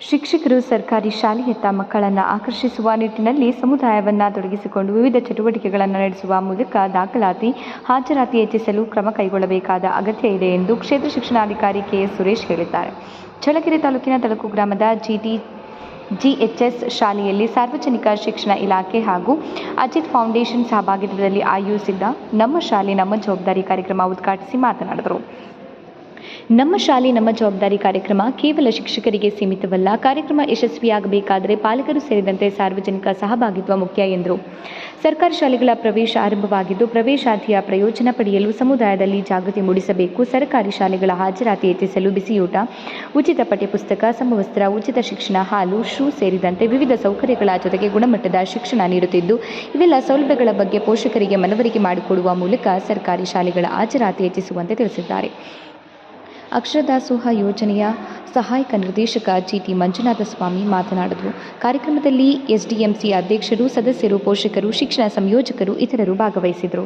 ಶಿಕ್ಷಕರು ಸರ್ಕಾರಿ ಶಾಲೆಯತ್ತ ಮಕ್ಕಳನ್ನು ಆಕರ್ಷಿಸುವ ನಿಟ್ಟಿನಲ್ಲಿ ಸಮುದಾಯವನ್ನು ತೊಡಗಿಸಿಕೊಂಡು ವಿವಿಧ ಚಟುವಟಿಕೆಗಳನ್ನು ನಡೆಸುವ ಮೂಲಕ ದಾಖಲಾತಿ, ಹಾಜರಾತಿ ಹೆಚ್ಚಿಸಲು ಕ್ರಮ ಕೈಗೊಳ್ಳಬೇಕಾದ ಅಗತ್ಯ ಇದೆ ಎಂದು ಕ್ಷೇತ್ರ ಶಿಕ್ಷಣಾಧಿಕಾರಿ ಕೆಎಸ್ ಸುರೇಶ್ ಹೇಳಿದ್ದಾರೆ. ಚಳ್ಳಕೆರೆ ತಾಲೂಕಿನ ತಳಕು ಗ್ರಾಮದ ಜಿಟಿ, ಜಿಎಚ್ಎಸ್ ಶಾಲೆಯಲ್ಲಿ ಸಾರ್ವಜನಿಕ ಶಿಕ್ಷಣ ಇಲಾಖೆ ಹಾಗೂ ಅಜಿತ್ ಫೌಂಡೇಶನ್ ಸಹಭಾಗಿತ್ವದಲ್ಲಿ ಆಯೋಜಿಸಿದ್ದ ನಮ್ಮ ಶಾಲೆ ನಮ್ಮ ಜವಾಬ್ದಾರಿ ಕಾರ್ಯಕ್ರಮ ಉದ್ಘಾಟಿಸಿ ಮಾತನಾಡಿದರು. ನಮ್ಮ ಶಾಲೆ, ನಮ್ಮ ಜವಾಬ್ದಾರಿ ಕಾರ್ಯಕ್ರಮ ಕೇವಲ ಶಿಕ್ಷಕರಿಗೆ ಸೀಮಿತವಲ್ಲ. ಕಾರ್ಯಕ್ರಮ ಯಶಸ್ವಿಯಾಗಬೇಕಾದರೆ ಪಾಲಕರು ಸೇರಿದಂತೆ ಸಾರ್ವಜನಿಕ ಸಹಭಾಗಿತ್ವ ಮುಖ್ಯ ಎಂದರು. ಸರ್ಕಾರಿ ಶಾಲೆಗಳ ಪ್ರವೇಶ ಆರಂಭವಾಗಿದ್ದು ಪ್ರವೇಶಾತಿಯ ಪ್ರಯೋಜನ ಪಡೆಯಲು ಸಮುದಾಯದಲ್ಲಿ ಜಾಗೃತಿ ಮೂಡಿಸಬೇಕು. ಸರ್ಕಾರಿ ಶಾಲೆಗಳ ಹಾಜರಾತಿ ಹೆಚ್ಚಿಸಲು ಬಿಸಿಯೂಟ, ಉಚಿತ ಪಠ್ಯಪುಸ್ತಕ, ಸಮವಸ್ತ್ರ, ಉಚಿತ ಶಿಕ್ಷಣ, ಹಾಲು, ಶೂ ಸೇರಿದಂತೆ ವಿವಿಧ ಸೌಕರ್ಯಗಳ ಜೊತೆಗೆ ಗುಣಮಟ್ಟದ ಶಿಕ್ಷಣ ನೀಡುತ್ತಿದ್ದು, ಇವೆಲ್ಲ ಸೌಲಭ್ಯಗಳ ಬಗ್ಗೆ ಪೋಷಕರಿಗೆ ಮನವರಿಕೆ ಮಾಡಿಕೊಡುವ ಮೂಲಕ ಸರ್ಕಾರಿ ಶಾಲೆಗಳ ಹಾಜರಾತಿ ಹೆಚ್ಚಿಸುವಂತೆ ತಿಳಿಸಿದ್ದಾರೆ. ಅಕ್ಷರದಾಸೋಹ ಯೋಜನೆಯ ಸಹಾಯಕ ನಿರ್ದೇಶಕ ಜಿಟಿ ಮಂಜುನಾಥ ಸ್ವಾಮಿ ಮಾತನಾಡಿದರು. ಕಾರ್ಯಕ್ರಮದಲ್ಲಿ ಎಸ್ಡಿಎಂಸಿ ಅಧ್ಯಕ್ಷರು, ಸದಸ್ಯರು, ಪೋಷಕರು, ಶಿಕ್ಷಣ ಸಂಯೋಜಕರು, ಇತರರು ಭಾಗವಹಿಸಿದರು